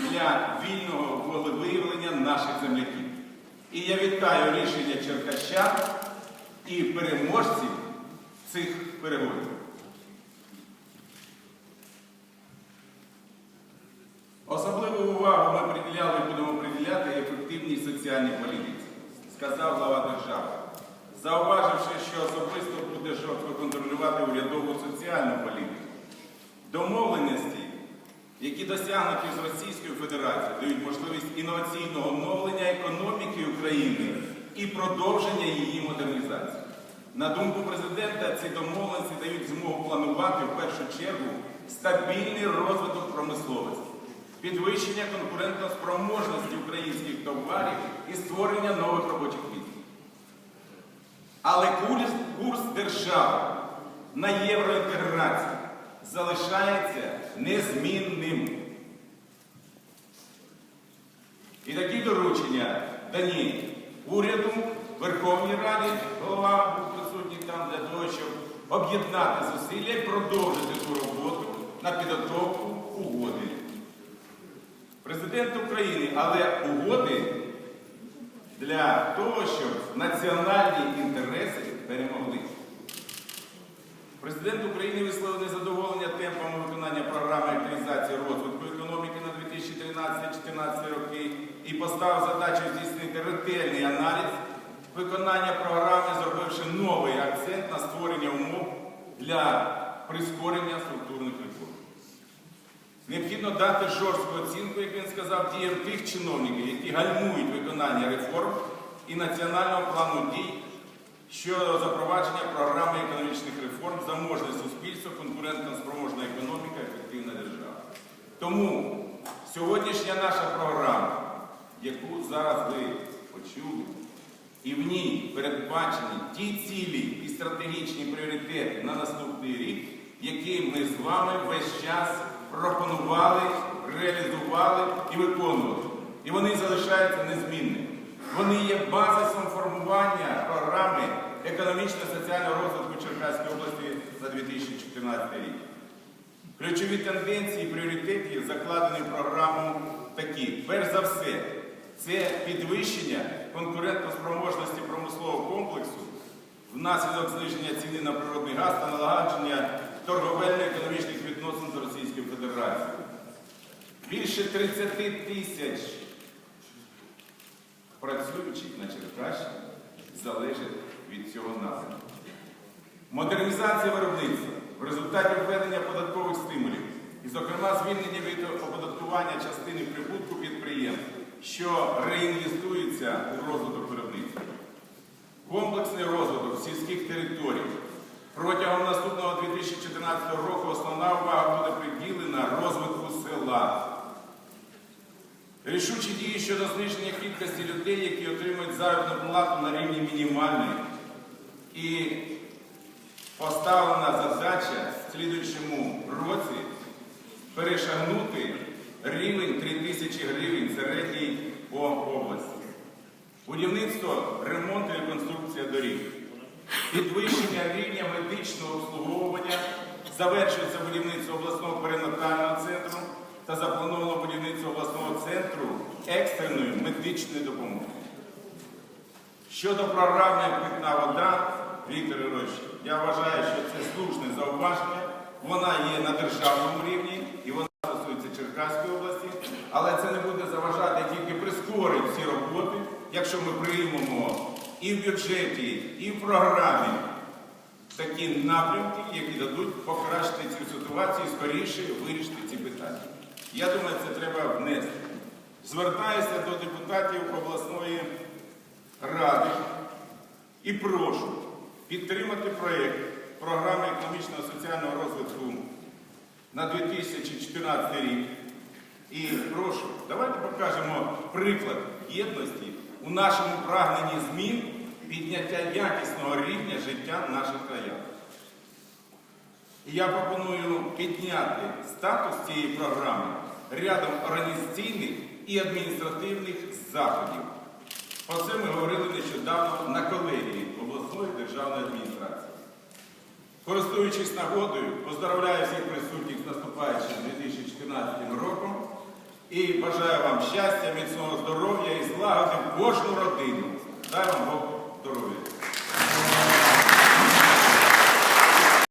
для вільного волевиявлення наших земляків. І я вітаю рішення Черкащан і переможців цих переговорів. Особливу увагу ми приділяли і будемо приділяти ефективній соціальній політиці, сказав глава держави, зауваживши, що особисто буде жорстко контролювати урядову соціальну політику. Домовленості, які досягнуті з Російською Федерацією, дають можливість інноваційного оновлення економіки України і продовження її модернізації. На думку президента, ці домовленості дають змогу планувати в першу чергу стабільний розвиток промисловості, підвищення конкурентоспроможності українських товарів і створення нових робочих місць. Але курс, держави на євроінтеграцію залишається незмінним. І такі доручення дані уряду, Верховній Раді, голова був присутній там для того, щоб об'єднати зусилля і продовжити ту роботу на підготовку угоди. Президент України, але угоди для того, щоб національні інтереси перемогли. Президент України висловив незадоволення темпами виконання програми активізації розвитку економіки на 2013-2014 роки і поставив задачу здійснити ретельний аналіз виконання програми, зробивши новий акцент на створення умов для прискорення структурних реформ. Необхідно дати жорстку оцінку, як він сказав, діям тих чиновників, які гальмують виконання реформ і національного плану дій щодо запровадження програми економічних реформ, заможне суспільство, конкурентно спроможна економіка, ефективна держава. Тому сьогоднішня наша програма, яку зараз ви почули, і в ній передбачені ті цілі і стратегічні пріоритети на наступний рік, які ми з вами весь час пропонували, реалізували і виконували. І вони залишаються незмінними. Вони є базисом формування програми економічно-соціального розвитку Черкаської області за 2014 рік. Ключові тенденції і пріоритети закладені в програму такі. Перш за все, це підвищення конкурентоспроможності промислового комплексу внаслідок зниження ціни на природний газ та налагодження торговельно-економічних відносин з Російською Федерацією. Більше 30 тисяч працюючих на Черкащині залежить від цього напрямку. Модернізація виробництва в результаті введення податкових стимулів і, зокрема, звільнення від оподаткування частини прибутку підприємств, що реінвестується у розвиток виробництва. Комплексний розвиток сільських територій. Протягом наступного 2014 року основна увага буде приділена розвитку села. Рішучі дії щодо зниження кількості людей, які отримують заробітну плату на рівні мінімальної. І поставлена задача в слідуючому році перешагнути рівень 3 тисячі гривень середній по області. Будівництво, ремонт і реконструкція доріг. Підвищення рівня медичного обслуговування, завершується будівництво обласного перинатального центру та заплановано будівництво обласного центру екстреної медичної допомоги. Щодо програми Питна вода, Віктор Ігорович, я вважаю, що це слушне зауваження. Вона є на державному рівні і вона стосується Черкаської області, але це не буде заважати, тільки прискорить всі роботи, якщо ми приймемо і в бюджеті, і в програмі такі напрямки, які дадуть покращити цю ситуацію і скоріше вирішити ці питання. Я думаю, це треба внести. Звертаюся до депутатів обласної ради і прошу підтримати проєкт програми економічного соціального розвитку на 2014 рік. І прошу, давайте покажемо приклад єдності у нашому прагненні змін підняття якісного рівня життя наших краях. І я пропоную підняти статус цієї програми рядом організаційних і адміністративних заходів. Про це ми говорили нещодавно на колегії обласної державної адміністрації. Користуючись нагодою, поздравляю всіх присутніх з наступаючим 2014 роком І бажаю вам щастя, міцного здоров'я і злагоди кожну родину. Дай вам Бог здоров'я.